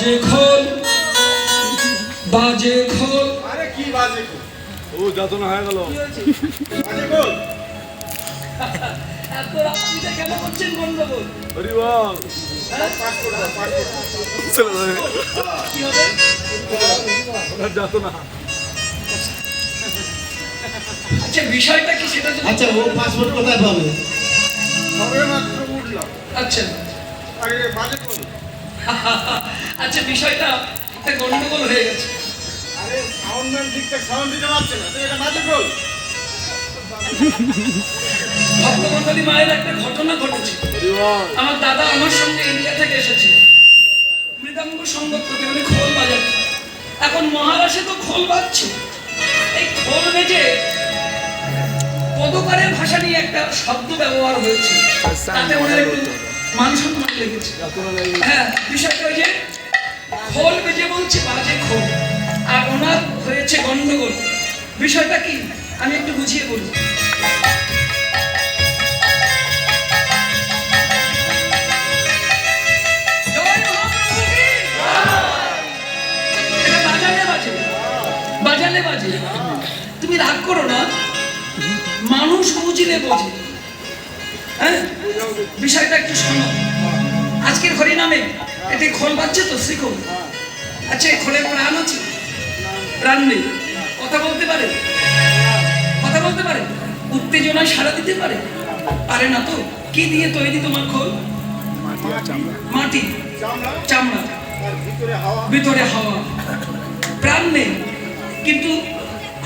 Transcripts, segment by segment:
বাজে খোল বাজে খোল। আরে কি বাজে খোল? ও যত না হয়ে গেল। বাজে খোল। আচ্ছা আচ্ছা পাসপোর্ট কোথায় আচ্ছা। আচ্ছা বিষয়টা একটা গন্ডগোল হয়ে গেছে। আরে সাউন্ডম্যান ঠিকঠাক সাউন্ড দিতে পারছে না এটা বাজে বল। ভক্তমন্ডলী মায়ের একটা ঘটনা ঘটেছে। আমার দাদা আমার সঙ্গে ইন্ডিয়া থেকে এসেছে। মৃদাঙ্গ সঙ্গত করতে মানে খোল এখন মহারাষ্ট্রে তো খোল বাজছে। এই খোল বেজে পদকারের ভাষা নিয়ে একটা শব্দ ব্যবহার হয়েছে। তাতে ওনার একটু মান লেগেছে? হ্যাঁ বিষয়টা যে খোল বেজে বলছে, বাজে খোল। আর ওনার হয়েছে গন্ডগোল। বিষয়টা কি? আমি একটু বুঝিয়ে বলি। বাজালে বাজে। তুমি রাগ করো না। মানুষ বুঝলে বোঝে। হ্যাঁ? বিষয়টা একটু শোনো। আজকের হরিনামে এটি খোল বাজছে তো শিখো আচ্ছা এই খোলের প্রাণ আছে? প্রাণ নেই। কথা বলতে পারে? কথা বলতে পারে? উত্তেজনায় সাড়া দিতে পারে? পারে না তো? কি দিয়ে তৈরি তোমার খোল? মাটি। চামড়া। ভিতরে হাওয়া। প্রাণ নেই। কিন্তু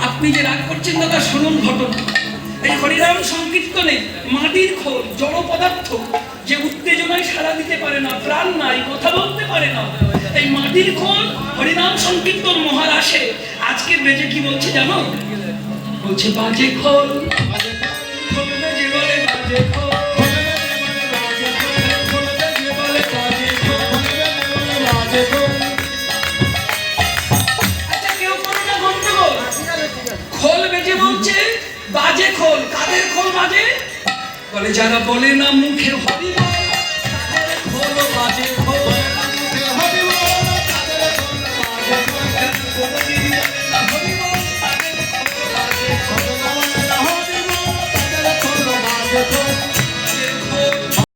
আপনি যে রাগ করছেন দাদা শুনুন ঘটনা। এই হরিরাম সংকীর্তনে মাটির খোল, জড় পদার্থ যে উত্তেজনায় সাড়া দিতে পারে না, প্রাণ নাই, কথা বলতে পারে না। এই মাটির খোল হরিনাম সংকীর্তন মহারাশে আজকে বেজে কি বলছে জানো? বলছে, বাজে খোল খোল বেজে বলে বাজে খোল খোল বেজে বলে বাজে খোল। বাজে খোল কাদের খোল বাজে বলে যারা বলে না মুখে হরি